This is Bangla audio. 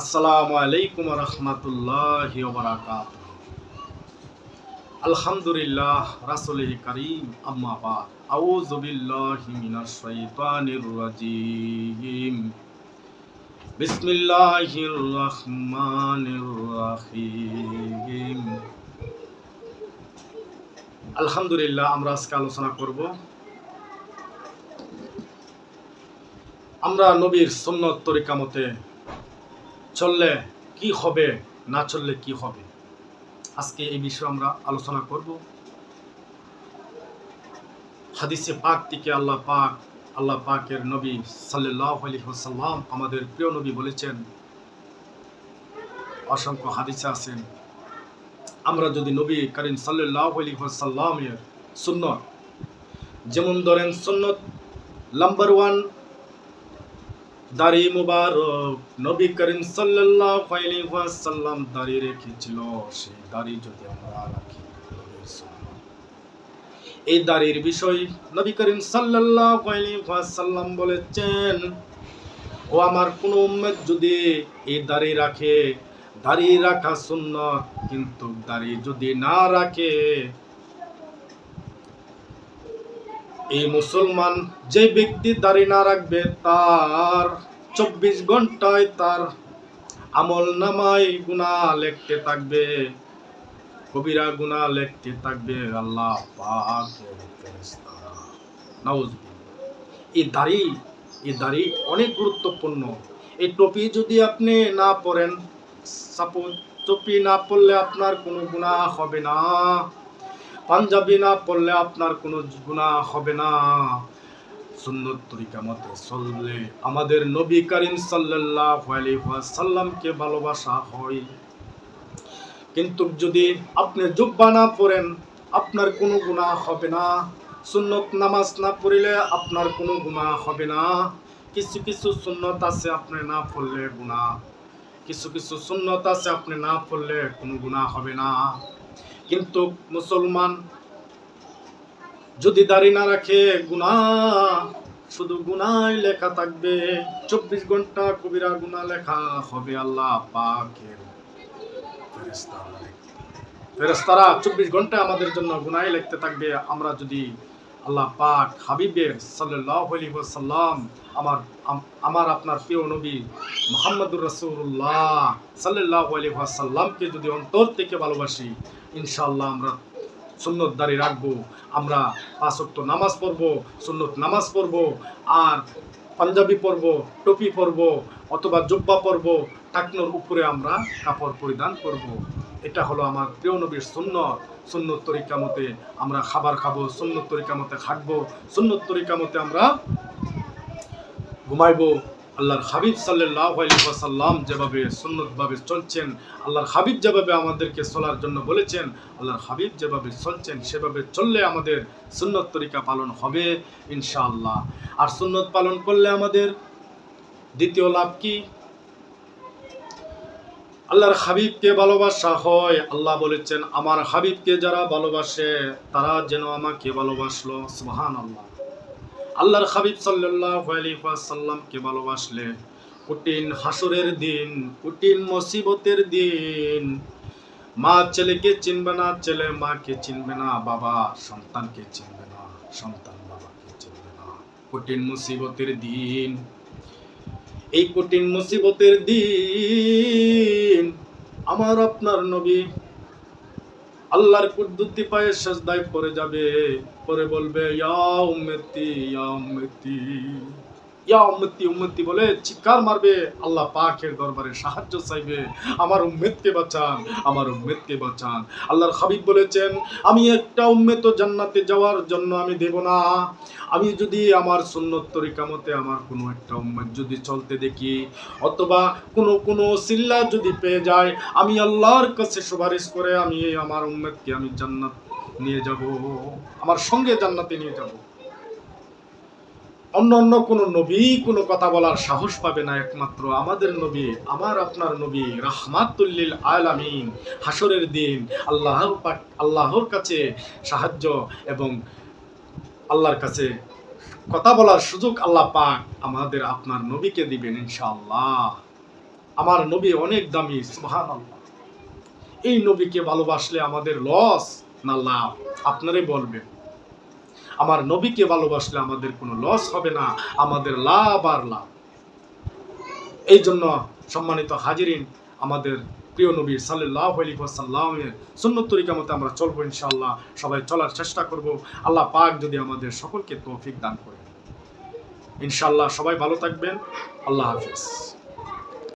আসসালামু আলাইকুম রহমতুল্লাহ আলহামদুলিল্লাহ রাসুলিহি করিম, আম্মা বাদ। আউযু বিল্লাহি মিনাশ শাইতানির রাজিম। বিসমিল্লাহির রহমানির রহিম। আলহামদুলিল্লাহ আমরা আজকে আলোচনা করব। আমরা নবীর সুন্নত তরিকা মতে চললে কি হবে, না চললে কি হবে? আজকে এই বিষয়ে আমরা আলোচনা করব। হাদিসে পাক থেকে আল্লাহ পাক, আল্লাহ পাকের নবী সাল্লাহ আলহিহাসাল্লাম আমাদের প্রিয় নবী বলেছেন, অসংখ্য হাদিসে আছেন আমরা যদি নবী করিম সাল্লাহ আলহিহাসাল্লামের সুন্নত, যেমন ধরেন সুন্নত নাম্বার ওয়ান দাড়ি মুবারক। নবী করিম সাল্লাল্লাহু আলাইহি ওয়াসাল্লাম দাড়ি রেখেছিল। সেই দাড়ি যদি আমরা রাখি এই দাড়ির বিষয় নবী করিম সাল্লাল্লাহু আলাইহি ওয়াসাল্লাম বলেছেন, ও আমার কোন উম্মত যদি এই দাড়ি রাখে, দাড়ি রাখা সুন্নত, কিন্তু দাড়ি যদি না রাখে, এই মুসলমান যে ব্যক্তি দাড়ি না রাখবে, তার চব্বিশ ঘন্টায় তার আমল নামাই গুণা লেখতে থাকবে। কবিরা গুণা লেখতে থাকবে। আল্লাহ। এই দাড়ি এই দাড়ি অনেক গুরুত্বপূর্ণ। এই টপি যদি আপনি না পরেন সাপোজ টপি না পরলে আপনার কোনো গুণা হবে না। পাঞ্জাবি না পড়লে আপনার কোনো গুণা হবে না। সুন্নত তরিকা মতে চললে আমাদের নবী করিম সাল্লাল্লাহু আলাইহি ওয়াসাল্লামকে ভালোবাসা হয়। কিন্তু যদি আপনি জুব্বা না পড়েন, আপনার কোনো গুণা হবে না। সুন্নত নামাজ না পড়লে আপনার কোনো গুণা হবে না। কিছু কিছু সুন্নত আছে, আপনি না পড়লে গুণা কিছু কিছু সুন্নত আছে, আপনি না পড়লে কোনো গুণা হবে না। কিন্তু মুসলমান যদি দাড়ি না রাখে, গুণা। শুধু গুনাই লেখা থাকবে। চব্বিশ ঘণ্টা কবিরা গুণা লেখা হবে আল্লাহ পাকের ফেরেশতারা, চব্বিশ ঘণ্টা আমাদের জন্য গুনাই লিখতে থাকবে। আমরা যদি আল্লাহ পাক হাবিবের সাল্লাল্লাহু আলাইহি ওয়াসাল্লাম, আমার আমার আপনার প্রিয় নবী মোহাম্মদুর রাসূলুল্লাহ সাল্লাল্লাহু আলাইহি ওয়াসাল্লামকে যদি অন্তর থেকে ভালোবাসি ইনশাল্লাহ আমরা সুন্নত দাঁড়ি রাখব। আমরা পাঁচ নামাজ পড়ব, সুন্নত নামাজ পড়ব, আর পাঞ্জাবি পরবো, টুপি পরবো, অথবা জুব্বা পরবো, টাকনোর উপরে আমরা কাপড় পরিধান করব। এটা হলো আমার প্রিয় নবীর সুন্নত। সুন্নত তরিকা মতে আমরা খাবার খাব, সুন্নত তরিকা মতে হাঁটবো সুন্নত তরিকা মতে আমরা ঘুমাইবো। আল্লাহর হাবিব সাল্লাহ সাল্লাম যেভাবে সুন্নতভাবে চলছেন, আল্লাহর হাবিব যেভাবে আমাদেরকে চলার জন্য বলেছেন, আল্লাহর হাবিব যেভাবে চলছেন, সেভাবে চললে আমাদের সুন্নত তরিকা পালন হবে ইনশাআল্লাহ। আর সুন্নত পালন করলে আমাদের দ্বিতীয় লাভ কি? আল্লাহর হাবিবকে ভালোবাসা হয়। আল্লাহ বলেছেন, আমার হাবিবকে যারা ভালোবাসে, তারা যেন আমাকে ভালোবাসলো। সুবহান আল্লাহ আল্লাহর হাবিব সাল্লাল্লাহু আলাইহি ওয়াসাল্লামকে ভালোবাসলে। কঠিন হাসরের দিন, কঠিন মুসিবতের দিন। মা ছেলেকে চিনবে না, ছেলে মাকে চিনবে না, বাবা সন্তানকে চিনবে না, সন্তান বাবাকে চিনবে না। কঠিন মুসিবতের দিন, এই কঠিন মুসিবতের দিন আমার আপনার নবী আল্লাহর কুদ্দুতি পায়ে সাজদায় পড়ে যাবে। পরে বলবে ইয়া উম্মতি ইয়া উম্মতি। ইয়া উম্মতি উম্মতি বলে চিৎকার মারবে। আল্লাহ পাকের দরবারে সাহায্য চাইবে। আমার উম্মেদকে বাঁচান, আমার উম্মেদকে বাঁচান। আল্লাহর হাবিব বলেছেন, আমি একটা উম্মেত জান্নাতে যাওয়ার জন্য আমি দেব না। আমি যদি আমার সুন্নত তরিকা মতে আমার কোনো একটা উম্মেদ যদি চলতে দেখি, অথবা কোনো কোনো সিল্লা যদি পেয়ে যায়, আমি আল্লাহর কাছে সুপারিশ করে আমি আমার উম্মেদকে আমি জান্নাত নিয়ে যাব, আমার সঙ্গে জান্নাতে নিয়ে যাব। অন্য অন্য কোনো নবী কোনো কথা বলার সাহস পাবে না একমাত্র আমাদের নবী, আমার আপনার নবী, রাহমাতুল্লিল আলামিন। হাসরের দিন আল্লাহ আল্লাহর কাছে সাহায্য এবং আল্লাহর কাছে কথা বলার সুযোগ আল্লাহ পাক আমাদের আপনার নবীকে দিবেন ইনশাআল্লাহ। আমার নবী অনেক দামি সুবহান আল্লাহ এই নবীকে ভালোবাসলে আমাদের লস না লাভ? আপনারাই বলবেন। আমার নবীকে ভালোবাসলে আমাদের কোনো লস হবে না, আমাদের লাভ আর লাভ। এই জন্য সম্মানিত হাজিরিন, আমাদের প্রিয় নবী সাল্লাহ আলী সাল্লামের সুন্নত তরিকা মতো আমরা চলবো ইনশাআল্লাহ, সবাই চলার চেষ্টা করব। আল্লাহ পাক যদি আমাদের সকলকে তৌফিক দান করে ইনশাআল্লাহ সবাই ভালো থাকবেন। আল্লাহ হাফিজ।